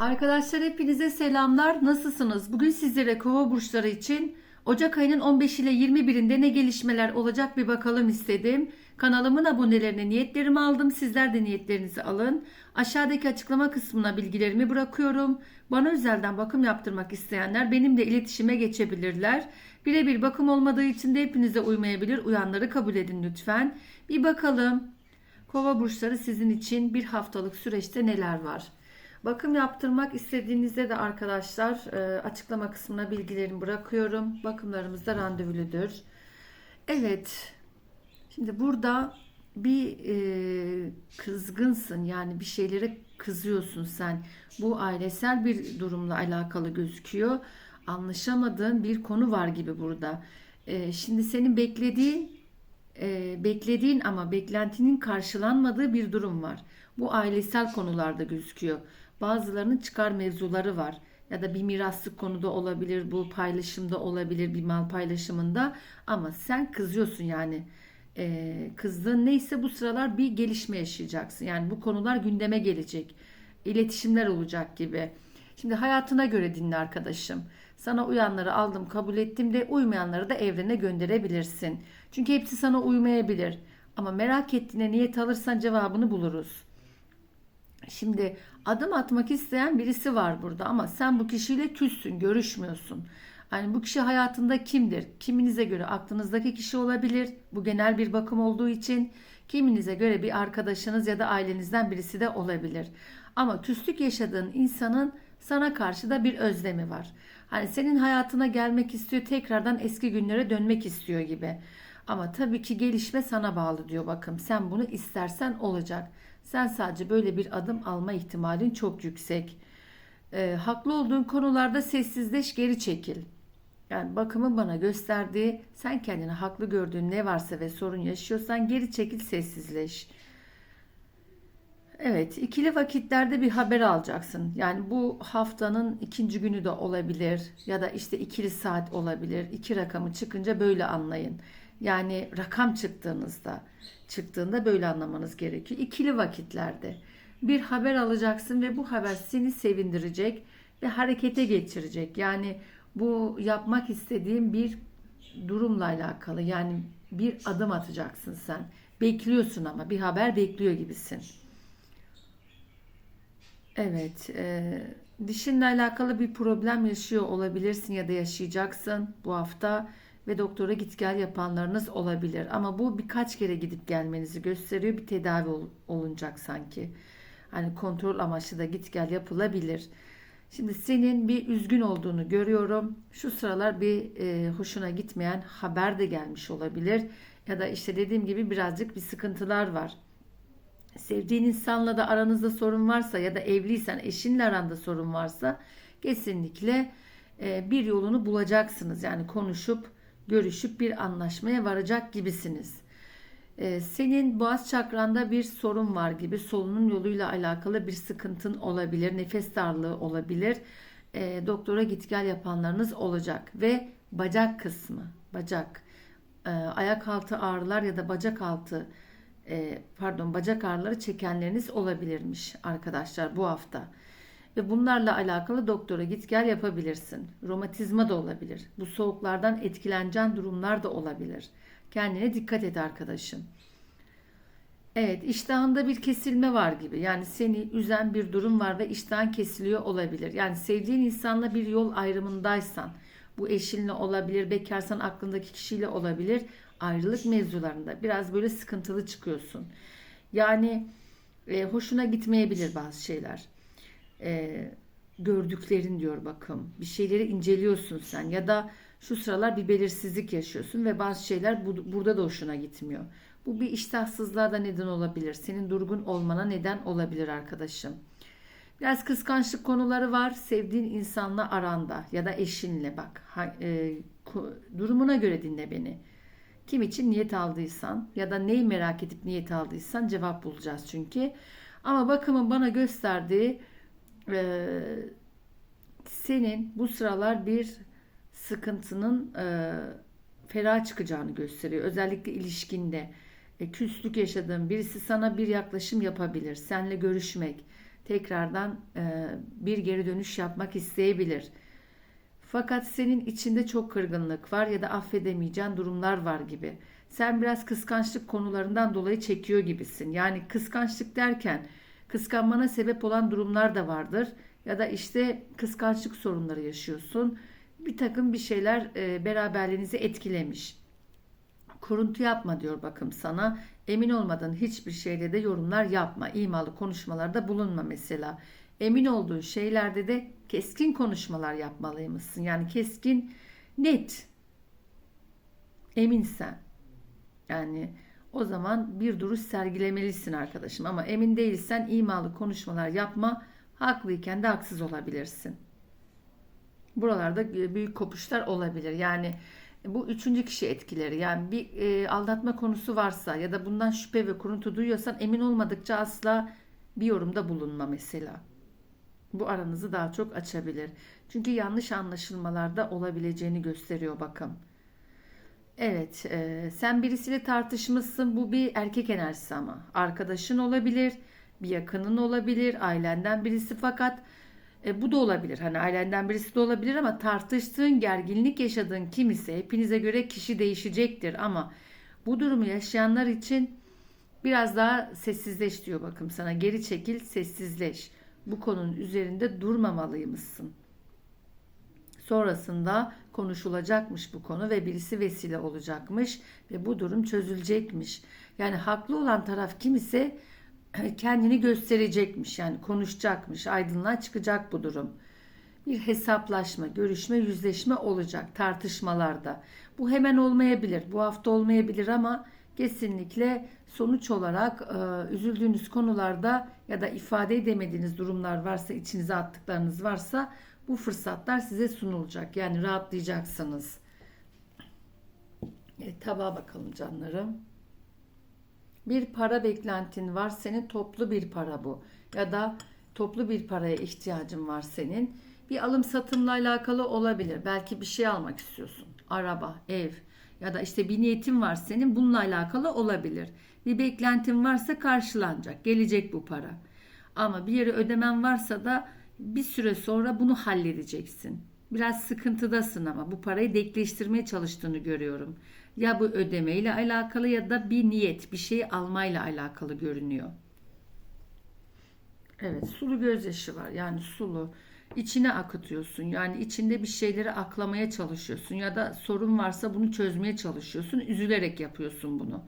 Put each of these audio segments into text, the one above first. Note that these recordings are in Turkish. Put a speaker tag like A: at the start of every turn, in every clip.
A: Arkadaşlar hepinize selamlar. Nasılsınız? Bugün sizlere kova burçları için Ocak ayının 15 ile 21'inde ne gelişmeler olacak bir bakalım istedim. Kanalımın abonelerine niyetlerimi aldım. Sizler de niyetlerinizi alın. Aşağıdaki açıklama kısmına bilgilerimi bırakıyorum. Bana özelden bakım yaptırmak isteyenler benimle iletişime geçebilirler. Birebir bakım olmadığı için de hepinize uymayabilir. Uyanları kabul edin lütfen. Bir bakalım. Kova burçları sizin için bir haftalık süreçte neler var? Bakım yaptırmak istediğinizde de arkadaşlar e, açıklama kısmına bilgilerimi bırakıyorum. Bakımlarımız da randevuludur. Evet. Şimdi burada bir e, kızgınsın yani bir şeylere kızıyorsun sen. Bu ailesel bir durumla alakalı gözüküyor. Anlaşamadığın bir konu var gibi burada. E, şimdi senin beklediğin e, beklediğin ama beklentinin karşılanmadığı bir durum var. Bu ailesel konularda gözüküyor. Bazılarının çıkar mevzuları var ya da bir miraslık konuda olabilir, bu paylaşımda olabilir, bir mal paylaşımında ama sen kızıyorsun yani. E, kızdığın neyse bu sıralar bir gelişme yaşayacaksın. Yani bu konular gündeme gelecek. İletişimler olacak gibi. Şimdi hayatına göre dinle arkadaşım. Sana uyanları aldım, kabul ettim de uymayanları da evrene gönderebilirsin. Çünkü hepsi sana uymayabilir. Ama merak ettiğine niyet alırsan cevabını buluruz. Şimdi adım atmak isteyen birisi var burada ama sen bu kişiyle küssün, görüşmüyorsun. Yani bu kişi hayatında kimdir? Kiminize göre aklınızdaki kişi olabilir. Bu genel bir bakım olduğu için kiminize göre bir arkadaşınız ya da ailenizden birisi de olabilir. Ama küslük yaşadığın insanın sana karşı da bir özlemi var. Hani senin hayatına gelmek istiyor, tekrardan eski günlere dönmek istiyor gibi. Ama tabii ki gelişme sana bağlı diyor bakım. Sen bunu istersen olacak. Sen sadece böyle bir adım alma ihtimalin çok yüksek. Ee, haklı olduğun konularda sessizleş, geri çekil. Yani bakımın bana gösterdiği sen kendini haklı gördüğün ne varsa ve sorun yaşıyorsan geri çekil, sessizleş. Evet, ikili vakitlerde bir haber alacaksın. Yani bu haftanın ikinci günü de olabilir ya da işte ikili saat olabilir. İki rakamı çıkınca böyle anlayın. Yani rakam çıktığınızda, çıktığında böyle anlamanız gerekiyor. İkili vakitlerde bir haber alacaksın ve bu haber seni sevindirecek ve harekete geçirecek. Yani bu yapmak istediğin bir durumla alakalı. Yani bir adım atacaksın sen. Bekliyorsun ama bir haber bekliyor gibisin. Evet, e, dişinle alakalı bir problem yaşıyor olabilirsin ya da yaşayacaksın bu hafta ve doktora git gel yapanlarınız olabilir. Ama bu birkaç kere gidip gelmenizi gösteriyor. Bir tedavi ol, olunacak sanki. Hani kontrol amaçlı da git gel yapılabilir. Şimdi senin bir üzgün olduğunu görüyorum. Şu sıralar bir e, hoşuna gitmeyen haber de gelmiş olabilir. Ya da işte dediğim gibi birazcık bir sıkıntılar var. Sevdiğin insanla da aranızda sorun varsa ya da evliysen eşinle aranda sorun varsa kesinlikle e, bir yolunu bulacaksınız. Yani konuşup görüşüp bir anlaşmaya varacak gibisiniz. Ee, senin boğaz çakranda bir sorun var gibi solunum yoluyla alakalı bir sıkıntın olabilir, nefes darlığı olabilir. Ee, doktora git gel yapanlarınız olacak ve bacak kısmı, bacak, e, ayak altı ağrılar ya da bacak altı e, pardon bacak ağrıları çekenleriniz olabilirmiş arkadaşlar bu hafta. Ve bunlarla alakalı doktora git gel yapabilirsin. Romatizma da olabilir. Bu soğuklardan etkileneceğin durumlar da olabilir. Kendine dikkat et arkadaşım. Evet iştahında bir kesilme var gibi. Yani seni üzen bir durum var ve iştahın kesiliyor olabilir. Yani sevdiğin insanla bir yol ayrımındaysan bu eşinle olabilir, bekarsan aklındaki kişiyle olabilir. Ayrılık mevzularında biraz böyle sıkıntılı çıkıyorsun. Yani e, hoşuna gitmeyebilir bazı şeyler e, gördüklerin diyor bakım. Bir şeyleri inceliyorsun sen ya da şu sıralar bir belirsizlik yaşıyorsun ve bazı şeyler bu, burada da hoşuna gitmiyor. Bu bir iştahsızlığa da neden olabilir. Senin durgun olmana neden olabilir arkadaşım. Biraz kıskançlık konuları var. Sevdiğin insanla aranda ya da eşinle bak. Ha, e, durumuna göre dinle beni. Kim için niyet aldıysan ya da neyi merak edip niyet aldıysan cevap bulacağız çünkü. Ama bakımın bana gösterdiği e, senin bu sıralar bir sıkıntının e, ferah çıkacağını gösteriyor. Özellikle ilişkinde e, küslük yaşadığın birisi sana bir yaklaşım yapabilir. Seninle görüşmek, tekrardan e, bir geri dönüş yapmak isteyebilir. Fakat senin içinde çok kırgınlık var ya da affedemeyeceğin durumlar var gibi. Sen biraz kıskançlık konularından dolayı çekiyor gibisin. Yani kıskançlık derken kıskanmana sebep olan durumlar da vardır. Ya da işte kıskançlık sorunları yaşıyorsun. Bir takım bir şeyler e, beraberliğinizi etkilemiş. Kuruntu yapma diyor bakım sana. Emin olmadan hiçbir şeyde de yorumlar yapma. İmalı konuşmalarda bulunma mesela. Emin olduğun şeylerde de keskin konuşmalar yapmalıymışsın. Yani keskin, net. Eminsen. Yani o zaman bir duruş sergilemelisin arkadaşım. Ama emin değilsen imalı konuşmalar yapma. Haklıyken de haksız olabilirsin. Buralarda büyük kopuşlar olabilir. Yani bu üçüncü kişi etkileri. Yani bir e, aldatma konusu varsa ya da bundan şüphe ve kuruntu duyuyorsan emin olmadıkça asla bir yorumda bulunma mesela. Bu aranızı daha çok açabilir. Çünkü yanlış anlaşılmalarda olabileceğini gösteriyor bakın. Evet, e, sen birisiyle tartışmışsın. Bu bir erkek enerjisi ama. Arkadaşın olabilir, bir yakının olabilir, ailenden birisi fakat e, bu da olabilir. Hani ailenden birisi de olabilir ama tartıştığın, gerginlik yaşadığın kim ise hepinize göre kişi değişecektir ama bu durumu yaşayanlar için biraz daha sessizleş diyor bakım sana. Geri çekil, sessizleş. Bu konunun üzerinde durmamalıymışsın. Sonrasında konuşulacakmış bu konu ve birisi vesile olacakmış ve bu durum çözülecekmiş. Yani haklı olan taraf kim ise kendini gösterecekmiş yani konuşacakmış aydınlığa çıkacak bu durum. Bir hesaplaşma, görüşme, yüzleşme olacak tartışmalarda. Bu hemen olmayabilir, bu hafta olmayabilir ama kesinlikle sonuç olarak e, üzüldüğünüz konularda ya da ifade edemediğiniz durumlar varsa, içinize attıklarınız varsa bu fırsatlar size sunulacak. Yani rahatlayacaksınız. Evet, tabağa bakalım canlarım. Bir para beklentin var senin toplu bir para bu. Ya da toplu bir paraya ihtiyacın var senin. Bir alım satımla alakalı olabilir. Belki bir şey almak istiyorsun. Araba, ev ya da işte bir niyetin var senin bununla alakalı olabilir. Bir beklentin varsa karşılanacak. Gelecek bu para. Ama bir yere ödemen varsa da bir süre sonra bunu halledeceksin. Biraz sıkıntıdasın ama bu parayı denkleştirmeye çalıştığını görüyorum. Ya bu ödemeyle alakalı ya da bir niyet, bir şeyi almayla alakalı görünüyor. Evet, sulu gözyaşı var. Yani sulu. İçine akıtıyorsun. Yani içinde bir şeyleri aklamaya çalışıyorsun ya da sorun varsa bunu çözmeye çalışıyorsun. Üzülerek yapıyorsun bunu.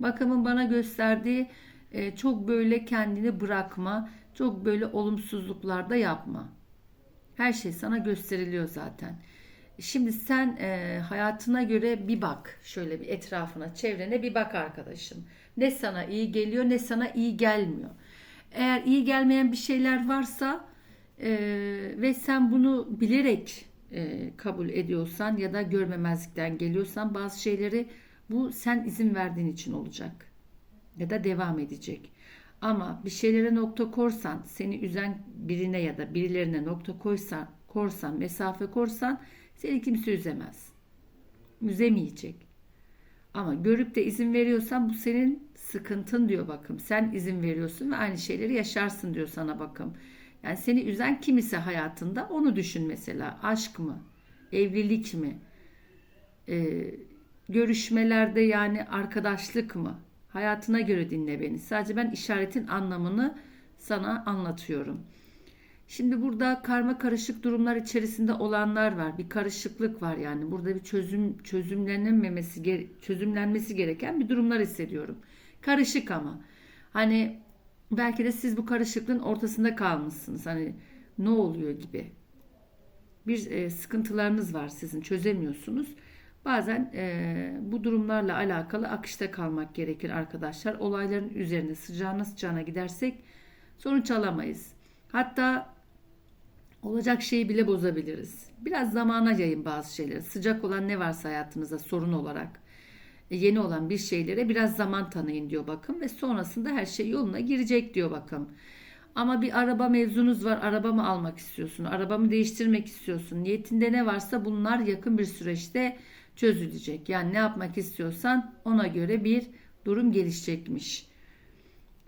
A: Bakımın bana gösterdiği e, çok böyle kendini bırakma, çok böyle olumsuzluklarda yapma. Her şey sana gösteriliyor zaten. Şimdi sen e, hayatına göre bir bak. Şöyle bir etrafına, çevrene bir bak arkadaşım. Ne sana iyi geliyor ne sana iyi gelmiyor. Eğer iyi gelmeyen bir şeyler varsa e, ve sen bunu bilerek e, kabul ediyorsan ya da görmemezlikten geliyorsan bazı şeyleri bu sen izin verdiğin için olacak. Ya da devam edecek. Ama bir şeylere nokta korsan, seni üzen birine ya da birilerine nokta koysan, korsan, mesafe korsan seni kimse üzemez. Üzemeyecek. Ama görüp de izin veriyorsan bu senin sıkıntın diyor bakım. Sen izin veriyorsun ve aynı şeyleri yaşarsın diyor sana bakım. Yani seni üzen kim ise hayatında onu düşün mesela. Aşk mı? Evlilik mi? Ee, görüşmelerde yani arkadaşlık mı? Hayatına göre dinle beni. Sadece ben işaretin anlamını sana anlatıyorum. Şimdi burada karma karışık durumlar içerisinde olanlar var. Bir karışıklık var yani. Burada bir çözüm çözümlenememesi çözümlenmesi gereken bir durumlar hissediyorum. Karışık ama. Hani belki de siz bu karışıklığın ortasında kalmışsınız. Hani ne oluyor gibi. Bir e, sıkıntılarınız var sizin çözemiyorsunuz. Bazen e, bu durumlarla alakalı akışta kalmak gerekir arkadaşlar. Olayların üzerine sıcağına sıcağına gidersek sonuç alamayız. Hatta olacak şeyi bile bozabiliriz. Biraz zamana yayın bazı şeyleri. Sıcak olan ne varsa hayatınızda sorun olarak e, yeni olan bir şeylere biraz zaman tanıyın diyor bakın ve sonrasında her şey yoluna girecek diyor bakın. Ama bir araba mevzunuz var. Araba mı almak istiyorsun? Arabamı değiştirmek istiyorsun? Niyetinde ne varsa bunlar yakın bir süreçte çözülecek. Yani ne yapmak istiyorsan ona göre bir durum gelişecekmiş.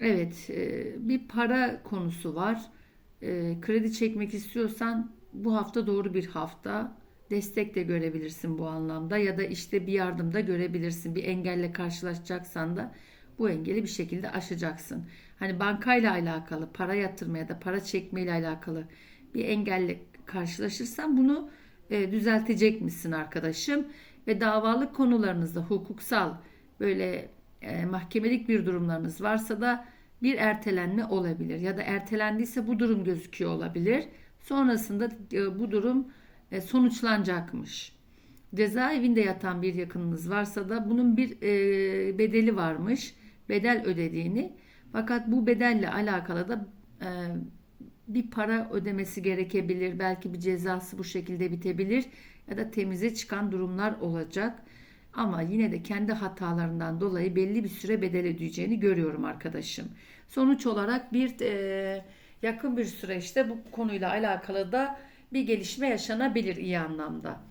A: Evet, e, bir para konusu var e, kredi çekmek istiyorsan bu hafta doğru bir hafta. Destek de görebilirsin bu anlamda ya da işte bir yardım da görebilirsin. Bir engelle karşılaşacaksan da bu engeli bir şekilde aşacaksın. Hani bankayla alakalı, para yatırma ya da para çekmeyle alakalı bir engelle karşılaşırsan bunu e, düzeltecek misin arkadaşım? Ve davalık konularınızda hukuksal böyle e, mahkemelik bir durumlarınız varsa da bir ertelenme olabilir ya da ertelendiyse bu durum gözüküyor olabilir. Sonrasında e, bu durum e, sonuçlanacakmış. Cezaevinde yatan bir yakınınız varsa da bunun bir e, bedeli varmış. Bedel ödediğini. Fakat bu bedelle alakalı da e, bir para ödemesi gerekebilir. Belki bir cezası bu şekilde bitebilir ya da temize çıkan durumlar olacak. Ama yine de kendi hatalarından dolayı belli bir süre bedel ödeyeceğini görüyorum arkadaşım. Sonuç olarak bir e, yakın bir süreçte bu konuyla alakalı da bir gelişme yaşanabilir iyi anlamda.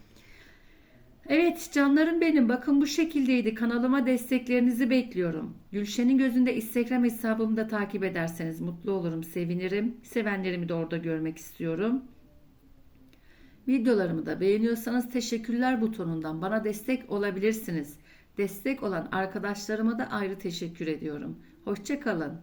A: Evet canlarım benim bakın bu şekildeydi kanalıma desteklerinizi bekliyorum. Gülşen'in gözünde Instagram hesabımı da takip ederseniz mutlu olurum sevinirim. Sevenlerimi de orada görmek istiyorum. Videolarımı da beğeniyorsanız teşekkürler butonundan bana destek olabilirsiniz. Destek olan arkadaşlarıma da ayrı teşekkür ediyorum. Hoşçakalın.